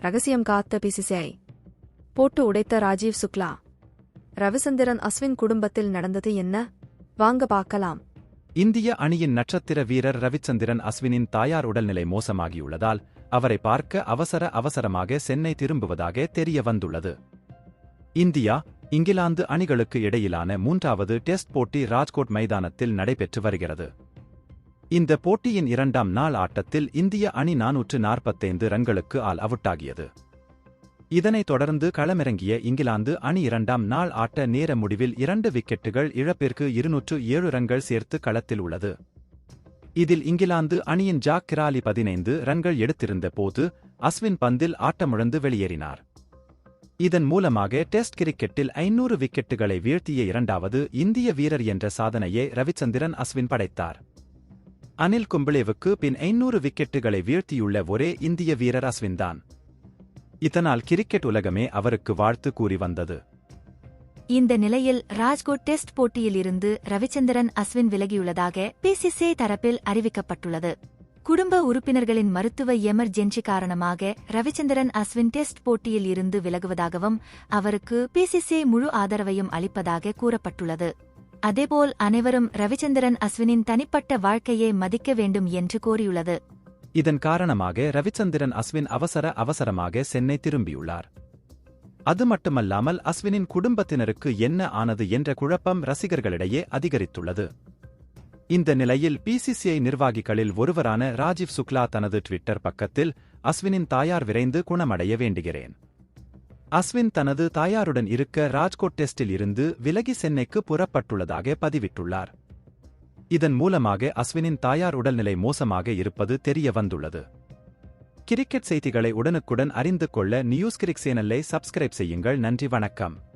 ரகசியம் காத்த பிசிசிஐ. போட்டு உடைத்த ராஜீவ் சுக்லா. ரவிசந்திரன் அஸ்வின் குடும்பத்தில் நடந்தது என்ன? வாங்க பார்க்கலாம். இந்திய அணியின் நட்சத்திர வீரர் ரவிச்சந்திரன் அஸ்வினின் தாயார் உடல்நிலை மோசமாகியுள்ளதால் அவரை பார்க்க அவசர அவசரமாக சென்னை திரும்புவதாக தெரிய வந்துள்ளது. இந்தியா இங்கிலாந்து அணிகளுக்கு இடையிலான மூன்றாவது டெஸ்ட் போட்டி ராஜ்கோட் மைதானத்தில் நடைபெற்று வருகிறது. இந்த போட்டியின் இரண்டாம் நாள் ஆட்டத்தில் இந்திய அணி நானூற்று நாற்பத்தைந்து ரன்களுக்கு ஆல் அவுட்டாகியது. இதனைத் தொடர்ந்து களமிறங்கிய இங்கிலாந்து அணி இரண்டாம் நாள் ஆட்ட நேர முடிவில் இரண்டு விக்கெட்டுகள் இழப்பிற்கு இருநூற்று ஏழு ரன்கள் சேர்த்து களத்தில் உள்ளது. இதில் இங்கிலாந்து அணியின் ஜாக் கிராலி பதினைந்து ரன்கள் எடுத்திருந்த போது அஸ்வின் பந்தில் ஆட்டமிழந்து வெளியேறினார். இதன் மூலமாக டெஸ்ட் கிரிக்கெட்டில் ஐநூறு விக்கெட்டுகளை வீழ்த்திய இரண்டாவது இந்திய வீரர் என்ற சாதனையை ரவிச்சந்திரன் அஸ்வின் படைத்தார். அனில் கும்பளேவுக்கு பின் ஐநூறு விக்கெட்டுகளை வீழ்த்தியுள்ள ஒரே இந்திய வீரர் அஸ்வின்தான் இதனால் கிரிக்கெட் உலகமே அவருக்கு வாழ்த்து கூறி வந்தது. இந்த நிலையில் ராஜ்கோட் டெஸ்ட் போட்டியில் இருந்து ரவிச்சந்திரன் அஸ்வின் விலகியுள்ளதாக பிசிசிஐ தரப்பில் அறிவிக்கப்பட்டுள்ளது. குடும்ப உறுப்பினர்களின் மருத்துவ எமர்ஜென்சி காரணமாக ரவிச்சந்திரன் அஸ்வின் டெஸ்ட் போட்டியில் இருந்து விலகுவதாகவும் அவருக்கு பிசிசிஐ முழு ஆதரவையும் அளிப்பதாக கூறப்பட்டுள்ளது. அதேபோல் அனைவரும் ரவிச்சந்திரன் அஸ்வினின் தனிப்பட்ட வாழ்க்கையை மதிக்க வேண்டும் என்று கோரியுள்ளது. இதன் காரணமாக ரவிச்சந்திரன் அஸ்வின் அவசர அவசரமாக சென்னை திரும்பியுள்ளார். அது மட்டுமல்லாமல் அஸ்வினின் குடும்பத்தினருக்கு என்ன ஆனது என்ற குழப்பம் ரசிகர்களிடையே அதிகரித்துள்ளது. இந்த நிலையில் பிசிசிஐ நிர்வாகிகளில் ஒருவரான ராஜீவ் சுக்லா தனது ட்விட்டர் பக்கத்தில் அஸ்வினின் தாயார் விரைந்து குணமடைய வேண்டுகிறேன். அஸ்வின் தனது தாயாருடன் இருக்க ராஜ்கோட் டெஸ்டில் இருந்து விலகி சென்னைக்கு புறப்பட்டுள்ளதாக பதிவிட்டுள்ளார். இதன் மூலமாக அஸ்வினின் தாயார் உடல்நிலை மோசமாக இருப்பது தெரிய வந்துள்ளது. கிரிக்கெட் செய்திகளை உடனுக்குடன் அறிந்து கொள்ள நியூஸ் கிரிக் சேனலை சப்ஸ்கிரைப் செய்யுங்கள். நன்றி வணக்கம்.